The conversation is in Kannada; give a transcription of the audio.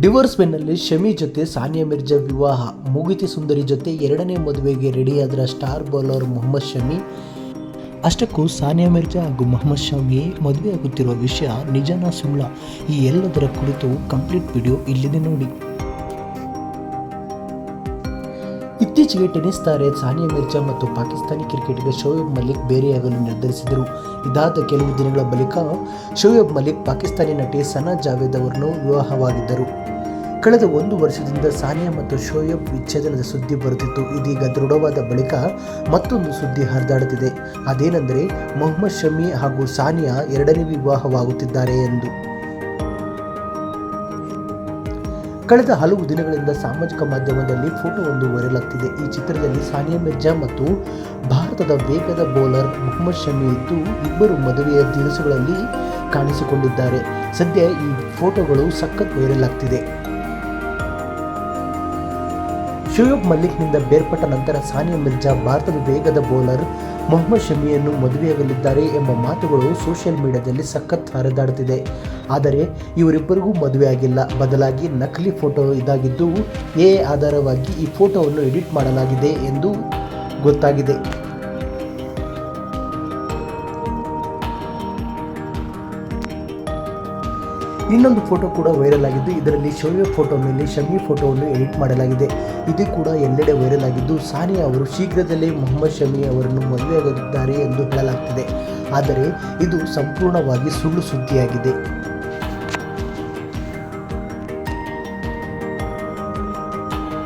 ಡಿವೋರ್ಸ್ ಬೆನ್ನಲ್ಲಿ ಶಮಿ ಜೊತೆ ಸಾನಿಯಾ ಮಿರ್ಜಾ ವಿವಾಹ. ಮೂಗಿತಿ ಸುಂದರಿ ಜೊತೆ ಎರಡನೇ ಮದುವೆಗೆ ರೆಡಿಯಾದ ಸ್ಟಾರ್ ಬೌಲರ್ ಮೊಹಮ್ಮದ್ ಶಮಿ. ಅಷ್ಟಕ್ಕೂ ಸಾನಿಯಾ ಮಿರ್ಜಾ ಹಾಗೂ ಮೊಹಮ್ಮದ್ ಶಮಿ ಮದುವೆಯಾಗುತ್ತಿರುವ ವಿಷಯ ನಿಜನಾ ಸುಳ್ಳ. ಈ ಎಲ್ಲದರ ಕುರಿತು ಕಂಪ್ಲೀಟ್ ವಿಡಿಯೋ ಇಲ್ಲಿದೆ ನೋಡಿ. ಇತ್ತೀಚೆಗೆ ಟೆನಿಸ್ ತಾರೆ ಸಾನಿಯಾ ಮಿರ್ಜಾ ಮತ್ತು ಪಾಕಿಸ್ತಾನಿ ಕ್ರಿಕೆಟಿಗ ಶೋಯಬ್ ಮಲಿಕ್ ಬೇರೆಯಾಗಲು ನಿರ್ಧರಿಸಿದರು. ಇದಾದ ಕೆಲವು ದಿನಗಳ ಬಳಿಕ ಶೋಯಬ್ ಮಲಿಕ್ ಪಾಕಿಸ್ತಾನಿ ನಟಿ ಸನಾ ಜಾವೇದ್ ಅವರನ್ನು ವಿವಾಹವಾಗಿದ್ದರು. ಕಳೆದ ಒಂದು ವರ್ಷದಿಂದ ಸಾನಿಯಾ ಮತ್ತು ಶೋಯಬ್ ವಿಚ್ಛೇದನದ ಸುದ್ದಿ ಬರುತ್ತಿತ್ತು. ಇದೀಗ ದೃಢವಾದ ಬಳಿಕ ಮತ್ತೊಂದು ಸುದ್ದಿ ಹರಿದಾಡುತ್ತಿದೆ. ಅದೇನೆಂದರೆ, ಮೊಹಮ್ಮದ್ ಶಮಿ ಹಾಗೂ ಸಾನಿಯಾ ಎರಡನೇ ವಿವಾಹವಾಗುತ್ತಿದ್ದಾರೆ ಎಂದು. ಕಳೆದ ಹಲವು ದಿನಗಳಿಂದ ಸಾಮಾಜಿಕ ಮಾಧ್ಯಮದಲ್ಲಿ ಫೋಟೋವೊಂದು ವೈರಲ್ ಆಗ್ತಿದೆ. ಈ ಚಿತ್ರದಲ್ಲಿ ಸಾನಿಯಾ ಮಿರ್ಜಾ ಮತ್ತು ಭಾರತದ ವೇಗದ ಬೌಲರ್ ಮೊಹಮ್ಮದ್ ಶಮಿ ಇದ್ದು ಇಬ್ಬರು ಮದುವೆಯ ದಿನಸುಗಳಲ್ಲಿ ಕಾಣಿಸಿಕೊಂಡಿದ್ದಾರೆ. ಸದ್ಯ ಈ ಫೋಟೋಗಳು ಸಖತ್ ವೈರಲ್ ಆಗ್ತಿದೆ. ಶೋಯಬ್ ಮಲ್ಲಿಕ್ನಿಂದ ಬೇರ್ಪಟ್ಟ ನಂತರ ಸಾನಿಯಾ ಮಿರ್ಜಾ ಭಾರತದ ವೇಗದ ಬೌಲರ್ ಮೊಹಮ್ಮದ್ ಶಮಿಯನ್ನು ಮದುವೆಯಾಗಲಿದ್ದಾರೆ ಎಂಬ ಮಾತುಗಳು ಸೋಷಿಯಲ್ ಮೀಡಿಯಾದಲ್ಲಿ ಸಖತ್ ಹರಿದಾಡುತ್ತಿದೆ. ಆದರೆ ಇವರಿಬ್ಬರಿಗೂ ಮದುವೆ ಆಗಿಲ್ಲ ಬದಲಾಗಿ ನಕಲಿ ಫೋಟೋ ಇದಾಗಿದ್ದು ಎ ಆಧಾರವಾಗಿ ಈ ಫೋಟೋವನ್ನು ಎಡಿಟ್ ಮಾಡಲಾಗಿದೆ ಎಂದು ಗೊತ್ತಾಗಿದೆ. ಇನ್ನೊಂದು ಫೋಟೋ ಕೂಡ ವೈರಲ್ ಆಗಿದ್ದು, ಇದರಲ್ಲಿ ಶೌರ್ಯ ಫೋಟೋ ಮೇಲೆ ಶಮಿ ಫೋಟೋವನ್ನು ಎಡಿಟ್ ಮಾಡಲಾಗಿದೆ. ಇದು ಕೂಡ ಎಲ್ಲೆಡೆ ವೈರಲ್ ಆಗಿದ್ದು, ಸಾನಿಯಾ ಅವರು ಶೀಘ್ರದಲ್ಲೇ ಮೊಹಮ್ಮದ್ ಶಮಿ ಅವರನ್ನು ಮದುವೆಯಾಗಲಿದ್ದಾರೆ ಎಂದು ಹೇಳಲಾಗ್ತಿದೆ. ಆದರೆ, ಇದು ಸಂಪೂರ್ಣವಾಗಿ ಸುಳ್ಳು ಸುದ್ದಿಯಾಗಿದೆ.